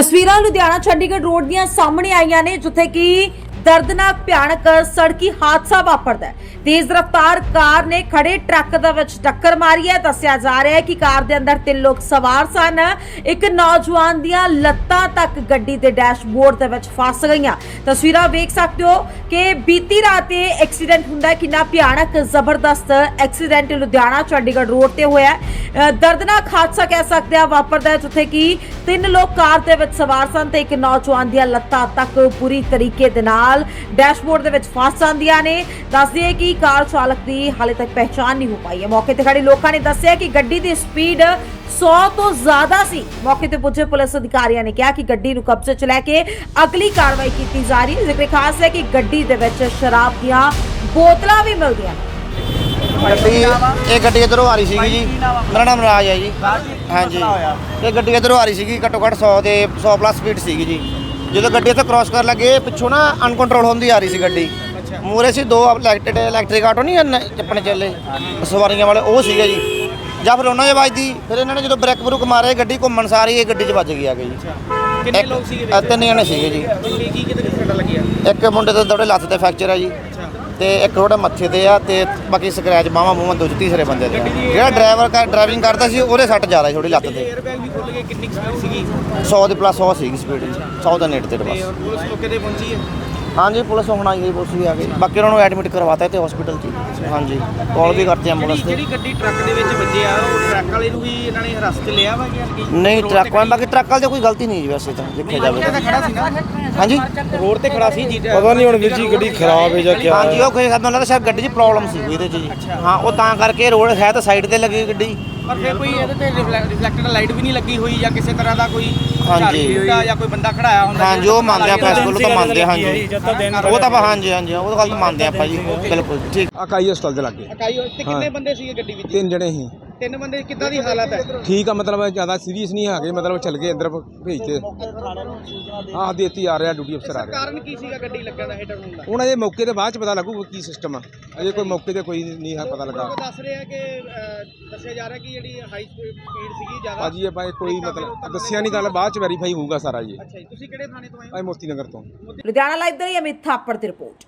ਤਸਵੀਰਾਂ ਲੁਧਿਆਣਾ ਚੰਡੀਗੜ੍ਹ ਰੋਡ ਦੀਆਂ ਸਾਹਮਣੇ ਆਈਆਂ ਨੇ ਜਿੱਥੇ ਕਿ ਦਰਦਨਾਕ, ਭਿਆਨਕ ਸੜਕੀ ਹਾਦਸਾ ਵਾਪਰਦਾ ਹੈ। ਤੇਜ਼ ਰਫ਼ਤਾਰ ਕਾਰ ਨੇ ਖੜੇ ਟਰੱਕ ਦੇ ਵਿੱਚ ਟੱਕਰ ਮਾਰੀ ਹੈ। ਦੱਸਿਆ ਜਾ ਰਿਹਾ ਹੈ ਕਿ ਕਾਰ ਦੇ ਅੰਦਰ ਤਿੰਨ ਲੋਕ ਸਵਾਰ ਸਨ। ਇੱਕ ਨੌਜਵਾਨ ਦੀਆਂ ਲੱਤਾਂ ਤੱਕ ਗੱਡੀ ਦੇ ਡੈਸ਼ਬੋਰਡ ਦੇ ਵਿੱਚ ਫਸ ਗਈਆਂ। ਤਸਵੀਰਾਂ ਵੇਖ ਸਕਦੇ ਹੋ ਕਿ ਬੀਤੀ ਰਾਤ ਇਹ ਐਕਸੀਡੈਂਟ ਹੁੰਦਾ ਕਿੰਨਾ ਭਿਆਨਕ, ਜ਼ਬਰਦਸਤ ਐਕਸੀਡੈਂਟ ਲੁਧਿਆਣਾ, ਚੰਡੀਗੜ੍ਹ ਰੋਡ ਤੇ ਹੋਇਆ ਦਰਦਨਾਕ ਹਾਦਸਾ ਕਹਿ ਸਕਦੇ ਆ ਵਾਪਰਦਾ ਜਿੱਥੇ ਕਿ ਤਿੰਨ ਲੋਕ ਕਾਰ ਦੇ ਵਿੱਚ ਸਵਾਰ ਸਨ ਤੇ ਇੱਕ ਨੌਜਵਾਨ ਦੀਆਂ ਲੱਤਾਂ ਤੱਕ ਪੂਰੀ ਤਰੀਕੇ ਦੇ ਨਾਲ ਡੈਸ਼ਬੋਰਡ ਦੇ ਵਿੱਚ ਫਸ ਜਾਂਦੀਆਂ ਨੇ। ਦੱਸਦੀ ਹੈ ਕਿ ਕਾਰ ਚਾਲਕ ਦੀ ਹਾਲੇ ਤੱਕ ਪਹਿਚਾਣ ਨਹੀਂ ਹੋ ਪਾਈ ਹੈ। ਮੌਕੇ ਤੇ ਖੜੇ ਲੋਕਾਂ ਨੇ ਦੱਸਿਆ ਕਿ ਗੱਡੀ ਦੀ ਸਪੀਡ 100 ਤੋਂ ਜ਼ਿਆਦਾ ਸੀ। ਮੌਕੇ ਤੇ ਪੁੱਜੇ ਪੁਲਿਸ ਅਧਿਕਾਰੀਆਂ ਨੇ ਕਿਹਾ ਕਿ ਗੱਡੀ ਨੂੰ ਕਬਜ਼ੇ 'ਚ ਲੈ ਕੇ ਅਗਲੀ ਕਾਰਵਾਈ ਕੀਤੀ ਜਾ ਰਹੀ ਹੈ। ਜ਼ਿਕਰ ਖਾਸ ਹੈ ਕਿ ਗੱਡੀ ਦੇ ਵਿੱਚ ਸ਼ਰਾਬ ਦੀਆਂ ਬੋਤਲਾਂ ਵੀ ਮਿਲਦੀਆਂ ਨੇ। ਗੱਡੀ ਇਹ ਗੱਡੀ ਇਧਰੋਂ ਆ ਰਹੀ ਸੀਗੀ ਜੀ। ਮੇਰਾ ਨਾਮ ਰਾਜ ਹੈ ਜੀ। ਹਾਂਜੀ। ਇਹ ਗੱਡੀ ਇਧਰੋਂ ਆ ਰਹੀ ਸੀਗੀ ਘੱਟੋ ਘੱਟ 100 ਦੇ 100 ਪਲੱਸ ਸਪੀਡ ਸੀਗੀ ਜੀ। ਜਦੋਂ ਗੱਡੀ ਇੱਥੇ ਕ੍ਰਾਸ ਕਰਨ ਲੱਗੇ ਪਿੱਛੋਂ ਨਾ ਅਨਕੰਟਰੋਲ ਹੁੰਦੀ ਆ ਰਹੀ ਸੀ ਗੱਡੀ। ਮੂਰੇ ਸੀ ਦੋ ਇਲੈਕਟ੍ਰਿਕ ਇਲੈਕਟ੍ਰਿਕ ਆਟੋ ਨਹੀਂ ਹਨ ਆਪਣੇ ਚੱਲੇ। ਸਵਾਰੀਆਂ ਵਾਲੇ ਉਹ ਸੀਗੇ ਜੀ। ਜਾਂ ਫਿਰ ਉਹਨਾਂ ਦੇ ਵੱਜਦੀ। ਫਿਰ ਇਹਨਾਂ ਨੇ ਜਦੋਂ ਬ੍ਰੇਕ ਬਰੂਕ ਮਾਰੇ ਗੱਡੀ ਘੁੰਮਣ ਸਾਰੀ ਇਹ ਗੱਡੀ 'ਚ ਵੱਜ ਗਈ ਆ ਗਈ। ਕਿੰਨੇ ਲੋਕ ਸੀਗੇ ਤਿੰਨ ਜਣੇ ਸੀਗੇ ਜੀ। ਕੀ ਕੀ ਕਿਤੇ ਸੱਟਾਂ ਲੱਗੀਆਂ? ਇੱਕ ਮੁੰਡੇ ਦੇ ਦੌੜੇ ਲੱਤ ਤੇ ਫ੍ਰੈਕਚਰ ਆ ਜੀ। ਤੇ ਇੱਕ ਥੋੜਾ ਮੱਥੇ ਤੇ ਆ ਤੇ ਬਾਕੀ ਸਕ੍ਰੈਚ ਬਾਹਾਂ ਮੂੰਹਾਂ ਦੂਜੇ ਤੀਸਰੇ ਬੰਦੇ ਦੇ ਆ। ਜਿਹੜਾ ਡਰਾਈਵਰ ਕਰ ਡਰਾਈਵਿੰਗ ਕਰਦਾ ਸੀ ਉਹਦੇ ਸੱਟ ਜ਼ਿਆਦਾ ਥੋੜੀ ਲੱਤ ਤੇ। 에ਅਰ ਬੈਗ ਵੀ ਖੁੱਲ ਗਏ ਕਿੰਨੀ ਸਪੀਡ ਸੀਗੀ? 100 ਦੇ ਪਲੱਸ 100 ਸੀਗੀ ਸਪੀਡ 100 ਦਾ ਨੇੜੇ ਤੇ ਤੇ ਬਸ। ਪੁਲਿਸ ਮੌਕੇ ਤੇ ਪਹੁੰਚੀ ਹੈ। ਹਾਂਜੀ ਪੁਲਿਸ ਹੁਣ ਆਈ ਗਈ ਪੁਲਿਸ ਵੀ ਆ ਗਈ। ਬਾਕੀ ਉਹਨਾਂ ਨੂੰ ਐਡਮਿਟ ਕਰਵਾਤਾ ਤੇ ਹਸਪੀਟਲ 'ਚ। ਹਾਂਜੀ ਕਾਲ ਵੀ ਕਰਤੀ ਐਂਬੂਲੈਂਸ ਤੇ। ਜਿਹੜੀ ਗੱਡੀ ਟਰੱਕ ਦੇ ਵਿੱਚ ਵੱਜਿਆ ਉਹ ਟਰੱਕ ਵਾਲੇ ਨੂੰ ਵੀ ਇਹਨਾਂ ਨੇ ਹਿਰਾਸਤ ਲਿਆ ਵਾ ਜਾਂ ਕੀ ਨਹੀਂ ਟਰੱਕ ਵਾਲਾ ਬਾਕੀ ਟਰੱਕ ਵਾਲੇ ਦੀ ਕੋਈ ਗਲਤੀ ਨਹੀਂ ਜੀ ਵੈਸੇ ਤਾਂ ਦੇਖਿਆ ਜਾਵੇ ਤਾਂ। ਤਾਂ। ਖੜਾ ਸੀ ਨਾ? ਹਾਂਜੀ? ਰੋਡ ਤੇ ਖੜਾ ਸੀ ਜੀ ਪਤਾ ਨਹੀਂ ਹੁਣ ਵੀਰ ਜੀ ਗੱਡੀ ਖਰਾਬ ਹੈ ਜਾਂ ਕਿਆ ਹਾਂਜੀ ਉਹ ਕੋਈ ਮੈਨੂੰ ਲੱਗਦਾ ਸ਼ਾਇਦ ਗੱਡੀ 'ਚ ਪ੍ਰੋਬਲਮ ਸੀ ਇਹਦੇ 'ਚ ਜੀ। ਹਾਂ ਉਹ ਤਾਂ ਕਰਕੇ ਰੋਡ ਹੈ ਤਾਂ ਸਾਈਡ ਤੇ ਲੱਗੀ ਗੱਡੀ। ਪਰ ਫਿਰ ਕੋਈ ਇਹਦੇ ਤੇ ਰਿਫਲੈਕਟਡ ਲਾਈਟ ਵੀ ਨਹੀਂ ਲੱਗੀ ਹੋਈ ਜਾਂ ਕਿਸੇ ਤਰ੍ਹਾਂ ਦਾ ਕੋਈ ਹਾਂਜੀ। ਜਾਂ ਕੋਈ ਬੰਦਾ ਖੜਾਇਆ ਹੁੰਦਾ ਹਾਂਜੀ ਉਹ ਮੰਨਦੇ ਆਪਾਂ ਇਸ ਕੋਲ ਤਾਂ ਮੰਨਦੇ ਹਾਂ ਹਾਂਜੀ। ਉਹ ਤਾਂ ਆਪਾਂ ਹਾਂਜੀ ਹਾਂਜੀ ਉਹ ਤਾਂ ਗੱਲ ਮੰਨਦੇ ਆਪਾਂ ਜੀ ਬਿਲਕੁਲ ਠੀਕ। ਅਕਾਈ ਹਸਪਤਾਲ ਦੇ ਲੱਗੇ। ਇਕਾਈ ਹੋਈ ਤੇ ਕਿੰਨੇ ਬੰਦੇ ਸੀਗੇ ਗੱਡੀ ਵਿੱਚ? ਤਿੰਨ ਜਣੇ ਸੀ। ਤਿੰਨ ਬੰਦੇ ਕਿੱਦਾਂ ਦੀ ਹਾਲਤ ਹੈ? ਠੀਕ ਆ ਮਤਲਬ ਜ਼ਿਆਦਾ ਸੀਰੀਅਸ ਨਹੀਂ ਹੈਗੇ ਮਤਲਬ ਚੱਲ ਗਏ ਅੰਦਰ ਭੇਜਤੇ ਆਹ ਦੇਤੀ ਆ ਰਿਹਾ ਡਿਊਟੀ ਅਫਸਰ ਆ ਰਿਹਾ। ਕਾਰਨ ਕੀ ਸੀਗਾ ਗੱਡੀ ਲੱਗਣ ਦਾ ਹਿੱਟ ਹੋਣ ਦਾ? ਹੁਣ ਇਹ ਮੌਕੇ ਤੇ ਬਾਅਦ ਚ ਪਤਾ ਲੱਗੂ ਕੀ ਸਿਸਟਮ ਆ। ਅਜੇ ਕੋਈ ਮੌਕੇ ਤੇ ਕੋਈ ਨਹੀਂ ਹੈ ਪਤਾ ਲੱਗਾ। ਉਹ ਦੱਸ ਰਿਹਾ ਕਿ ਦੱਸਿਆ ਜਾ ਰਿਹਾ ਕਿ ਜਿਹੜੀ ਹਾਈ ਸਪੀਡ ਸੀਗੀ ਜ਼ਿਆਦਾ। ਇਹ ਭਾਈ ਕੋਈ ਮਤਲਬ ਦੱਸਿਆ ਨਹੀਂ ਗੱਲ ਬਾਅਦ ਚ ਵੈਰੀਫਾਈ ਹੋਊਗਾ ਸਾਰਾ ਜੀ ਅੱਛਾ ਜੀ ਤੁਸੀਂ ਕਿਹੜੇ ਥਾਣੇ ਤੋਂ ਆਏ ਹੋ? ਆਏ ਮੋਤੀ ਨਗਰ ਤੋਂ। ਲੁਧਿਆਣਾ ਲਾਈਵ ਦੇ ਲਈ ਅਮਿਤ ਥਾਪੜ ਦੀ ਰਿਪੋਰਟ।